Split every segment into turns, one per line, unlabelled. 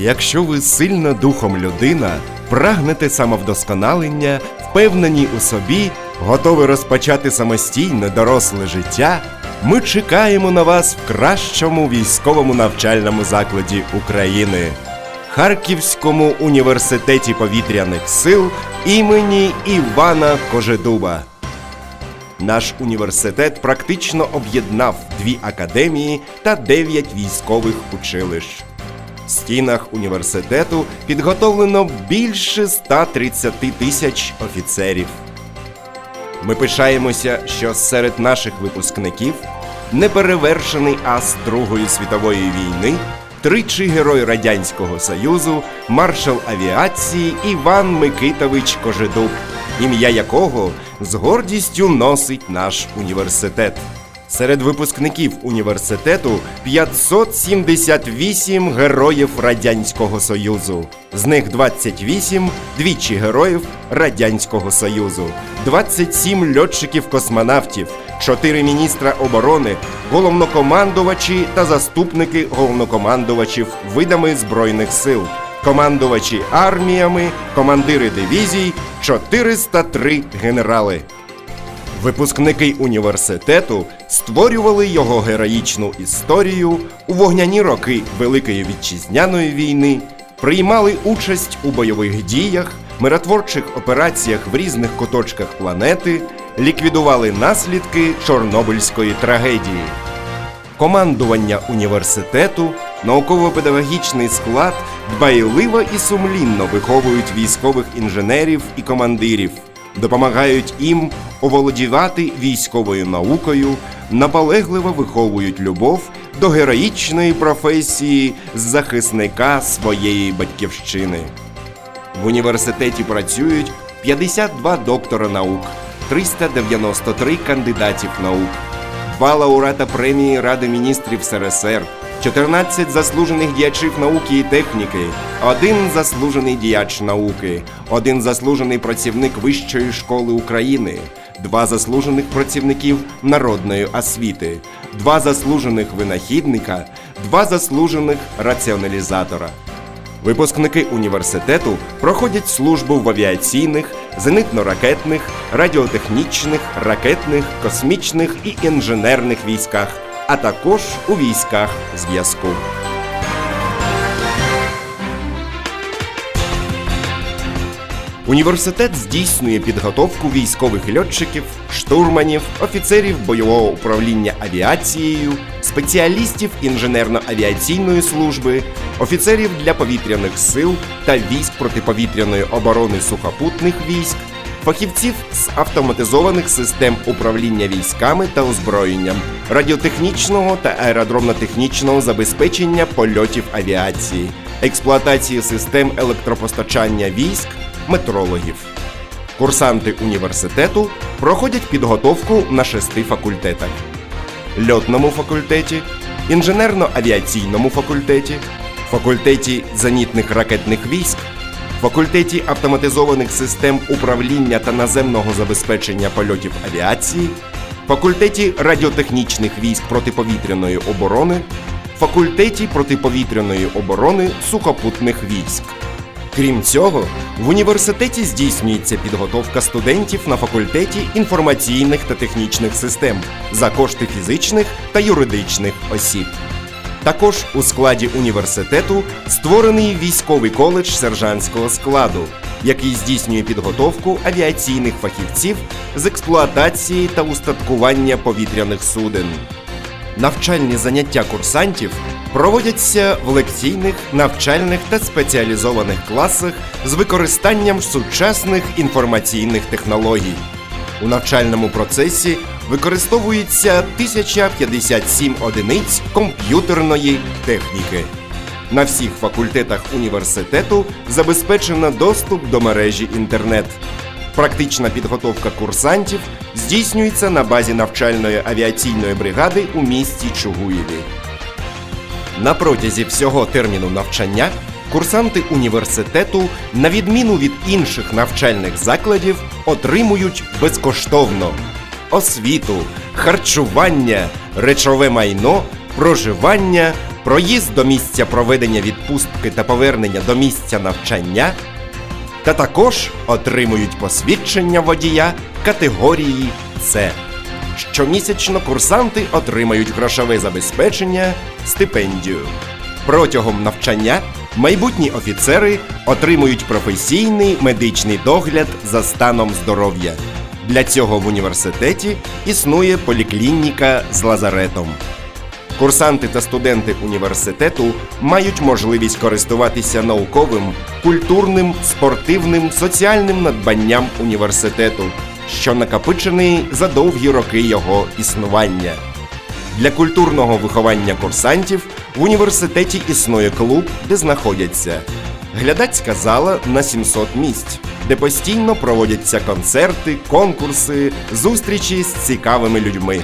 Якщо ви сильна духом людина, прагнете самовдосконалення, впевнені у собі, готові розпочати самостійне доросле життя, ми чекаємо на вас в кращому військовому навчальному закладі України. Харківському університеті повітряних сил імені Івана Кожедуба. Наш університет практично об'єднав дві академії та дев'ять військових училищ. Стінах університету підготовлено більше 130 тисяч офіцерів. Ми пишаємося, що серед наших випускників неперевершений ас Другої світової війни, тричі герой Радянського Союзу, маршал авіації Іван Микитович Кожедуб, ім'я якого з гордістю носить наш університет. Серед випускників університету 578 героїв Радянського Союзу. З них 28 двічі героїв Радянського Союзу, 27 льотчиків-космонавтів, 4 міністра оборони, головнокомандувачі та заступники головнокомандувачів видами Збройних сил, командувачі арміями, командири дивізій, 403 генерали. Випускники університету створювали його героїчну історію у вогняні роки Великої Вітчизняної війни, приймали участь у бойових діях, миротворчих операціях в різних куточках планети, ліквідували наслідки Чорнобильської трагедії. Командування університету, науково-педагогічний склад дбайливо і сумлінно виховують військових інженерів і командирів, допомагають їм оволодівати військовою наукою, наполегливо виховують любов до героїчної професії захисника своєї батьківщини. В університеті працюють 52 доктора наук, 393 кандидатів наук, два лауреата премії Ради міністрів СРСР, 14 заслужених діячів науки і техніки, один заслужений діяч науки, один заслужений працівник Вищої школи України, два заслужених працівників народної освіти, два заслужених винахідника, два заслужених раціоналізатора. Випускники університету проходять службу в авіаційних, зенитно-ракетних, радіотехнічних, ракетних, космічних і інженерних військах, а також у військах зв'язку. Університет здійснює підготовку військових льотчиків, штурманів, офіцерів бойового управління авіацією, спеціалістів інженерно-авіаційної служби, офіцерів для повітряних сил та військ протиповітряної оборони сухопутних військ, фахівців з автоматизованих систем управління військами та озброєнням, радіотехнічного та аеродромно-технічного забезпечення польотів авіації, експлуатації систем електропостачання військ, метрологів. Курсанти університету проходять підготовку на шести факультетах: льотному факультеті, інженерно-авіаційному факультеті, факультеті зенітних ракетних військ, факультеті автоматизованих систем управління та наземного забезпечення польотів авіації, факультеті радіотехнічних військ протиповітряної оборони, факультеті протиповітряної оборони сухопутних військ. Крім цього, в університеті здійснюється підготовка студентів на факультеті інформаційних та технічних систем за кошти фізичних та юридичних осіб. Також у складі університету створений військовий коледж сержантського складу, який здійснює підготовку авіаційних фахівців з експлуатації та устаткування повітряних суден. Навчальні заняття курсантів проводяться в лекційних, навчальних та спеціалізованих класах з використанням сучасних інформаційних технологій. У навчальному процесі використовується 1057 одиниць комп'ютерної техніки. На всіх факультетах університету забезпечено доступ до мережі інтернет. Практична підготовка курсантів здійснюється на базі навчальної авіаційної бригади у місті Чугуєві. На протязі всього терміну навчання курсанти університету, на відміну від інших навчальних закладів, отримують безкоштовно освіту, харчування, речове майно, проживання, проїзд до місця проведення відпустки та повернення до місця навчання, та також отримують посвідчення водія категорії С. Щомісячно курсанти отримають грошове забезпечення, стипендію. Протягом навчання майбутні офіцери отримують професійний медичний догляд за станом здоров'я. Для цього в університеті існує поліклініка з лазаретом. Курсанти та студенти університету мають можливість користуватися науковим, культурним, спортивним, соціальним надбанням університету, що накопичений за довгі роки його існування. Для культурного виховання курсантів в університеті існує клуб, де знаходяться глядацька зала на 700 місць, де постійно проводяться концерти, конкурси, зустрічі з цікавими людьми,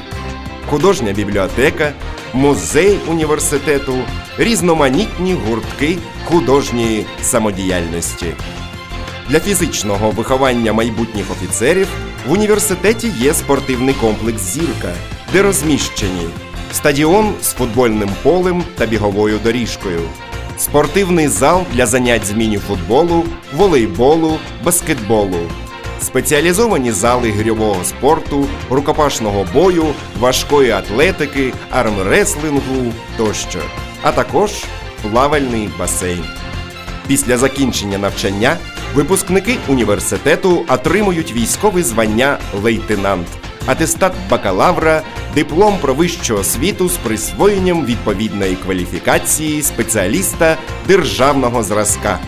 художня бібліотека, музей університету, різноманітні гуртки художньої самодіяльності. Для фізичного виховання майбутніх офіцерів в університеті є спортивний комплекс Зірка, де розміщені. Стадіон з футбольним полем та біговою доріжкою, спортивний зал для занять з міні-футболу, волейболу, баскетболу, спеціалізовані зали гирьового спорту, рукопашного бою, важкої атлетики, армреслингу тощо, а також плавальний басейн. Після закінчення навчання випускники університету отримують військове звання лейтенант, атестат бакалавра, диплом про вищу освіту з присвоєнням відповідної кваліфікації спеціаліста державного зразка.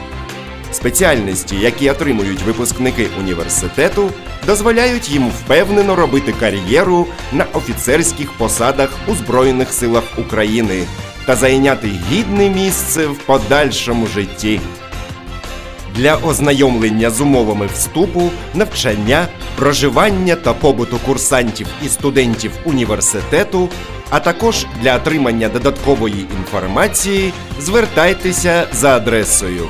Спеціальності, які отримують випускники університету, дозволяють їм впевнено робити кар'єру на офіцерських посадах у Збройних силах України та зайняти гідне місце в подальшому житті. Для ознайомлення з умовами вступу, навчання, проживання та побуту курсантів і студентів університету, а також для отримання додаткової інформації звертайтеся за адресою.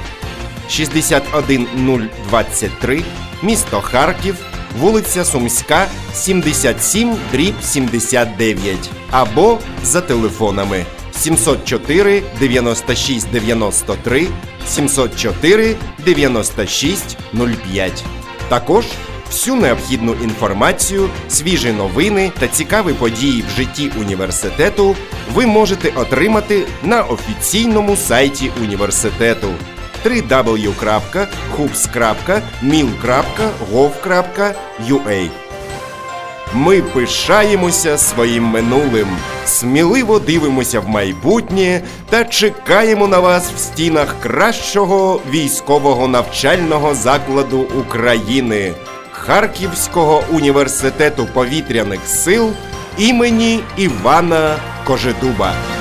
61023, місто Харків, вулиця Сумська, 77 дріб 79 або за телефонами 704 96 93 704 96 05. Також всю необхідну інформацію, свіжі новини та цікаві події в житті університету ви можете отримати на офіційному сайті університету www.hubs.mil.gov.ua Ми пишаємося своїм минулим, сміливо дивимося в майбутнє та чекаємо на вас в стінах кращого військового навчального закладу України Харківського університету повітряних сил імені Івана Кожедуба.